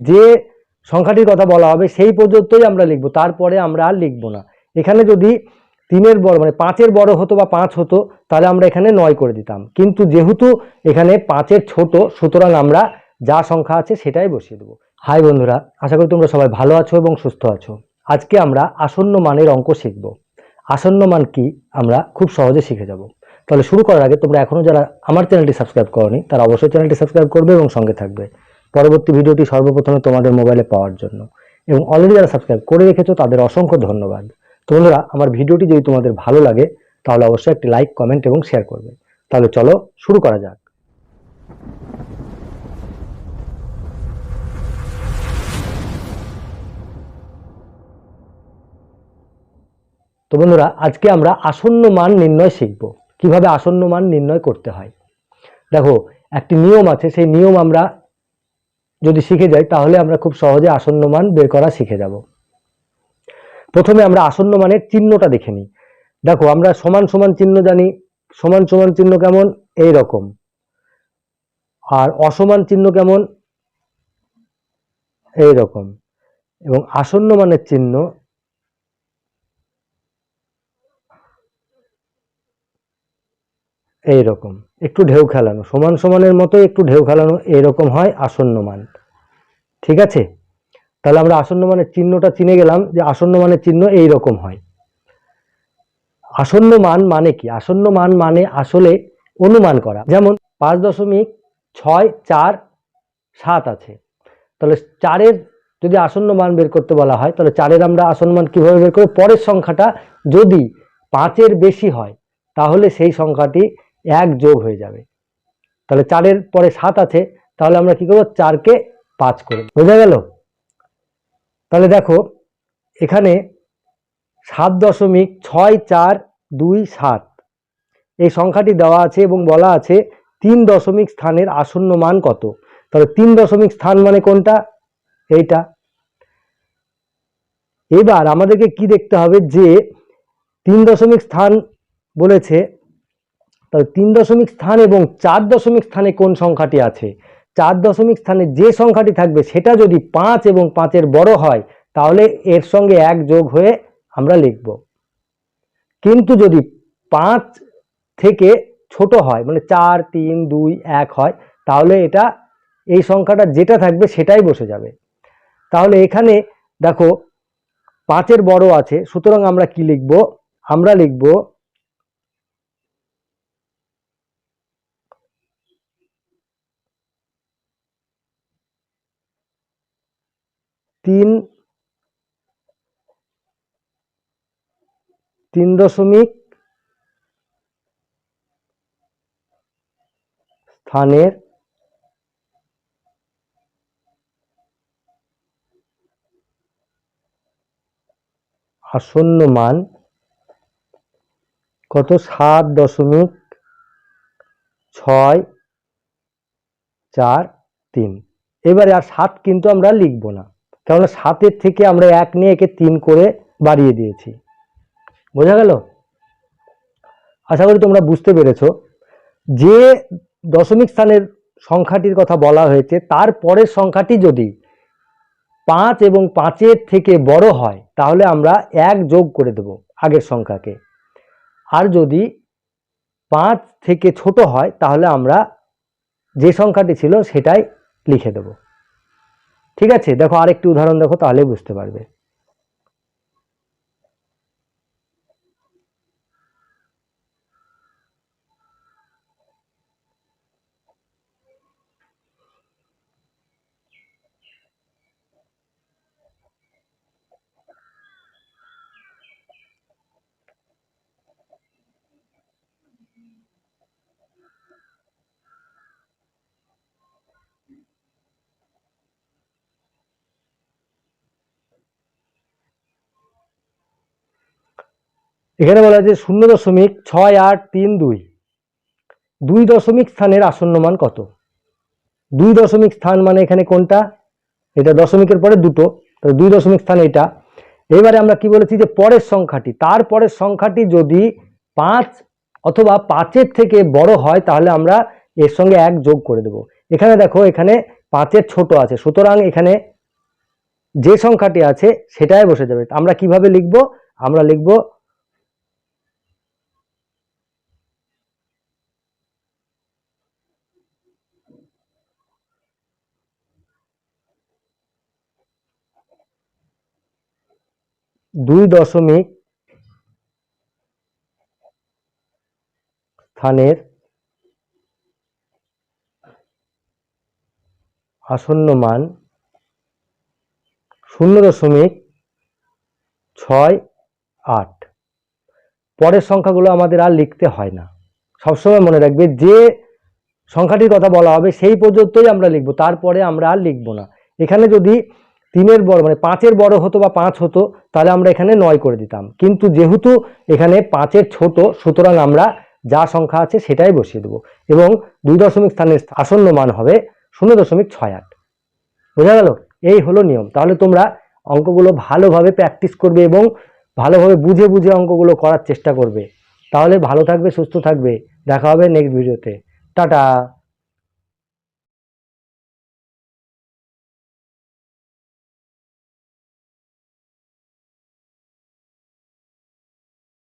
যে সংখ্যাটির কথা বলা হবে সেই পর্যন্তই আমরা লিখব, তারপরে আমরা আর লিখব না। এখানে যদি তিনের বড় মানে পাঁচের বড় হতো বা পাঁচ হতো, তাহলে আমরা এখানে নয় করে দিতাম। কিন্তু যেহেতু এখানে পাঁচের ছোট, সুতরাং আমরা যা সংখ্যা আছে সেটাই বসিয়ে দেবো। হাই বন্ধুরা, আশা করি তোমরা সবাই ভালো আছো এবং সুস্থ আছো। আজকে আমরা আসন্ন মানের অঙ্ক শিখব। আসন্ন মান কি আমরা খুব সহজে শিখে যাব। তাহলে শুরু করার আগে তোমরা এখনও যারা আমার চ্যানেলটি সাবস্ক্রাইব করনি, তারা অবশ্যই চ্যানেলটি সাবস্ক্রাইব করবে এবং সঙ্গে থাকবে। পরবর্তী ভিডিওটি সর্বপ্রথমে তোমাদের মোবাইলে পাওয়ার জন্য। এবং অলরেডি যারা সাবস্ক্রাইব করে রেখেছো, তাদের অসংখ্য ধন্যবাদ। তো বন্ধুরা, আমার ভিডিওটি যদি তোমাদের ভালো লাগে, তাহলে অবশ্যই একটি লাইক কমেন্ট এবং শেয়ার করবে। তাহলে চলো শুরু করা যাক। তো বন্ধুরা, আজকে আমরা আসন্ন মান নির্ণয় শিখব। কীভাবে আসন্ন মান নির্ণয় করতে হয়? দেখো, একটি নিয়ম আছে, সেই নিয়ম আমরা যদি শিখে যাই, তাহলে আমরা খুব সহজে আসন্ন মান বের করা শিখে যাব। প্রথমে আমরা আসন্ন মানের চিহ্নটা দেখে নিই। দেখো, আমরা সমান সমান চিহ্ন জানি। সমান সমান চিহ্ন কেমন? এই রকম। আর অসমান চিহ্ন কেমন? এই রকম। এবং আসন্ন মানের চিহ্ন এই রকম একটু ঢেউ খেলানো, সমান সমানের মতো একটু ঢেউ খেলানো এরকম হয় আসন্ন মান। ঠিক আছে? তাহলে আমরা আসন্ন মানের চিহ্নটা চিনে গেলাম যে আসন্ন মানের চিহ্ন এই রকম হয়। আসন্ন মান মানে কি? আসন্ন মান মানে আসলে অনুমান করা। যেমন পাঁচ দশমিক ছয় চার সাত আছে। তাহলে চারের যদি আসন্ন মান বের করতে বলা হয়, তাহলে চারের আমরা আসন্ন মান কীভাবে বের করব? পরের সংখ্যাটা যদি পাঁচের বেশি হয়, তাহলে সেই সংখ্যাটি এক যোগ হয়ে যাবে। তাহলে চারের পরে সাত আছে, তাহলে আমরা কি করব? চারকে পাঁচ করে বোঝা গেল? তাহলে দেখো, এখানে সাত দশমিক ছয় চার দুই সাত, এই সংখ্যাটি দেওয়া আছে এবং বলা আছে তিন দশমিক স্থানের আসন্ন মান কত? তাহলে তিন দশমিক স্থান মানে কোনটা? এইটা। এবার আমাদেরকে কি দেখতে হবে যে তিন দশমিক স্থান বলেছে তাহলে তিন দশমিক স্থান এবং চার দশমিক স্থানে কোন সংখ্যাটি আছে? চার দশমিক স্থানে যে সংখ্যাটি থাকবে সেটা যদি পাঁচ এবং পাঁচের বড় হয়, তাহলে এর সঙ্গে এক যোগ হয়ে আমরা লিখব। কিন্তু যদি পাঁচ থেকে ছোট হয় মানে চার, তিন, দুই, এক হয়, তাহলে এটা, এই সংখ্যাটা যেটা থাকবে সেটাই বসে যাবে। তাহলে এখানে দেখো, পাঁচের বড় আছে, সুতরাং আমরা কি লিখব? আমরা লিখব তিন তিন দশমিক স্থানের আসন্ন মান কত? সাত দশমিক ছয় চার তিন। এবারে আর সাত কিন্তু আমরা লিখব না। কেননা সাতের থেকে আমরা এক নিয়ে একে তিন করে বাড়িয়ে দিয়েছি। বোঝা গেল? আশা করি তোমরা বুঝতে পেরেছ যে দশমিক স্থানের সংখ্যাটির কথা বলা হয়েছে, তার পরের সংখ্যাটি যদি পাঁচ এবং পাঁচের থেকে বড় হয়, তাহলে আমরা এক যোগ করে দেব আগের সংখ্যাকে। আর যদি পাঁচ থেকে ছোট হয়, তাহলে আমরা যে সংখ্যাটি ছিল সেটাই লিখে দেব। ঠিক আছে? দেখো আরেকটি উদাহরণ দেখো তাহলেই বুঝতে পারবে। এখানে বলা আছে শূন্য দশমিক ছয় আট তিন দুই। দুই দশমিক স্থানের আসন্ন মান কত? দুই দশমিক স্থান মানে এখানে কোনটা? এটা দশমিকের পরে দুটো। তাহলে দুই দশমিক স্থান এটা এবারে আমরা কি বলেছি যে পরের সংখ্যাটি। তার পরের সংখ্যাটি যদি পাঁচ অথবা পাঁচের থেকে বড় হয়, তাহলে আমরা এর সঙ্গে এক যোগ করে দেব। এখানে দেখো, এখানে পাঁচের ছোট আছে। সুতরাং এখানে যে সংখ্যাটি আছে, সেটাই বসে যাবে। আমরা কীভাবে লিখব? আমরা লিখব দুই দশমিক স্থানের আসন্ন মান শূন্য দশমিক ছয় আট। পরের সংখ্যাগুলো আমাদের আর লিখতে হয় না। সবসময় মনে রাখবে যে সংখ্যাটির কথা বলা হবে সেই পর্যন্তই আমরা লিখব, তারপরে আমরা আর লিখব না। এখানে যদি তিনের বড় মানে পাঁচের বড় হতো বা পাঁচ হতো, তাহলে আমরা এখানে নয় করে দিতাম। কিন্তু যেহেতু এখানে পাঁচের ছোট, সুতরাং আমরা যা সংখ্যা আছে সেটাই বসিয়ে দেবো। এবং দুই দশমিক স্থানের আসন্ন মান হবে শূন্য দশমিক ছয় আট। বোঝা গেল? এই হলো নিয়ম। তাহলে তোমরা অঙ্কগুলো ভালোভাবে প্র্যাকটিস করবে এবং ভালোভাবে বুঝে বুঝে অঙ্কগুলো করার চেষ্টা করবে। তাহলে ভালো থাকবে, সুস্থ থাকবে। দেখা হবে নেক্সট ভিডিওতে। টাটা!